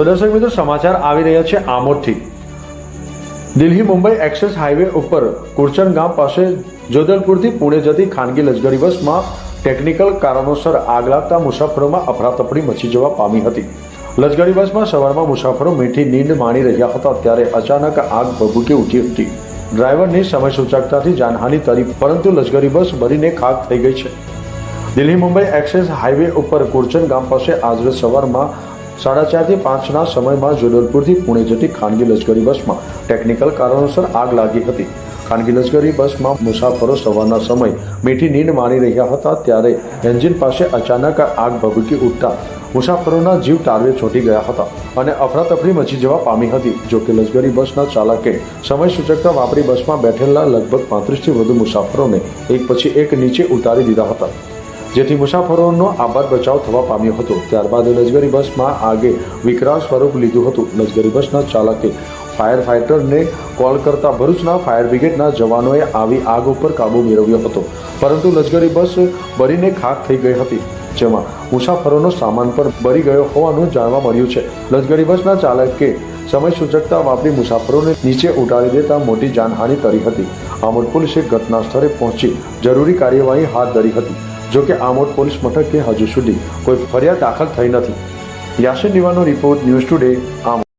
તો દર્શક મિત્રો, સમાચાર આવી રહ્યા છે આમોદથી. દિલ્હી મુંબઈ એક્સેસ હાઈવે ઉપર કુરચન ગામ પાસે જોધલપુરથી પુણે જતી ખાનગી લશ્કરી બસમાં ટેકનિકલ કારણોસર આગ લાગતા મુસાફરોમાં અફરાતફરી મચી જવા પામી હતી. લશ્કરી બસમાં સવારમાં મુસાફરો મીઠી નીંદ માણી રહ્યા હતા ત્યારે અચાનક આગ ભભૂકી ઉઠી હતી. ડ્રાઈવરની સમય સૂચકતાથી જાનહાનિ તરી, પરંતુ લશ્કરી બસ બળીને ખાક થઈ ગઈ છે. દિલ્હી મુંબઈ એક્સેસ હાઈવે ઉપર કુરચન ગામ પાસે આજરોજ સવારમાં સાડા ચારથી પાંચના સમયમાં જોડલપુરથી પુણે જતી ખાનગી લશ્કરી બસમાં ટેકનિકલ કારણોસર આગ લાગી હતી. ખાનગી લશ્કરી બસમાં મુસાફરો સવારના સમય મીઠી નીંદ માણી રહ્યા હતા ત્યારે એન્જિન પાસે અચાનક આગ ભભૂકી ઉઠતા મુસાફરોના જીવ તારવે છોટી ગયા હતા અને અફરાતફરી મચી જવા પામી હતી. જો કે લશ્કરી બસના ચાલકે સમય સૂચકતા વાપરી બસમાં બેઠેલા લગભગ પાંત્રીસથી વધુ મુસાફરોને એક પછી એક નીચે ઉતારી દીધા હતા. જેથી મુસાફરોનો આબાદ બચાવ થવા પામ્યો હતો. ત્યારબાદ લશ્કરી બસમાં આગે વિકરાળ સ્વરૂપ લીધું હતું. લશ્કરી બસના ચાલકે ફાયર ફાઇટરને કોલ કરતા ભરૂચના ફાયર બ્રિગેડના જવાનોએ આવી આગ ઉપર કાબુ મેળવ્યો હતો. પરંતુ લશ્કરી બસ બળીને ખાક થઈ ગઈ હતી, જેમાં મુસાફરોનો સામાન પણ બળી ગયો હોવાનું જાણવા મળ્યું છે. લશ્કરી બસના ચાલકે સમય સૂચકતા વાપરી મુસાફરોને નીચે ઉડાડી દેતા મોટી જાનહાનિ કરી હતી. આમોદ પોલીસે ઘટના સ્થળે પહોંચી જરૂરી કાર્યવાહી હાથ ધરી હતી. જો કે આમોદ પોલીસ મથકે હજુ સુધી કોઈ ફરિયાદ દાખલ થઈ નથી. યાસીન દીવાનો રિપોર્ટ ન્યૂઝ ટુડે આમોદ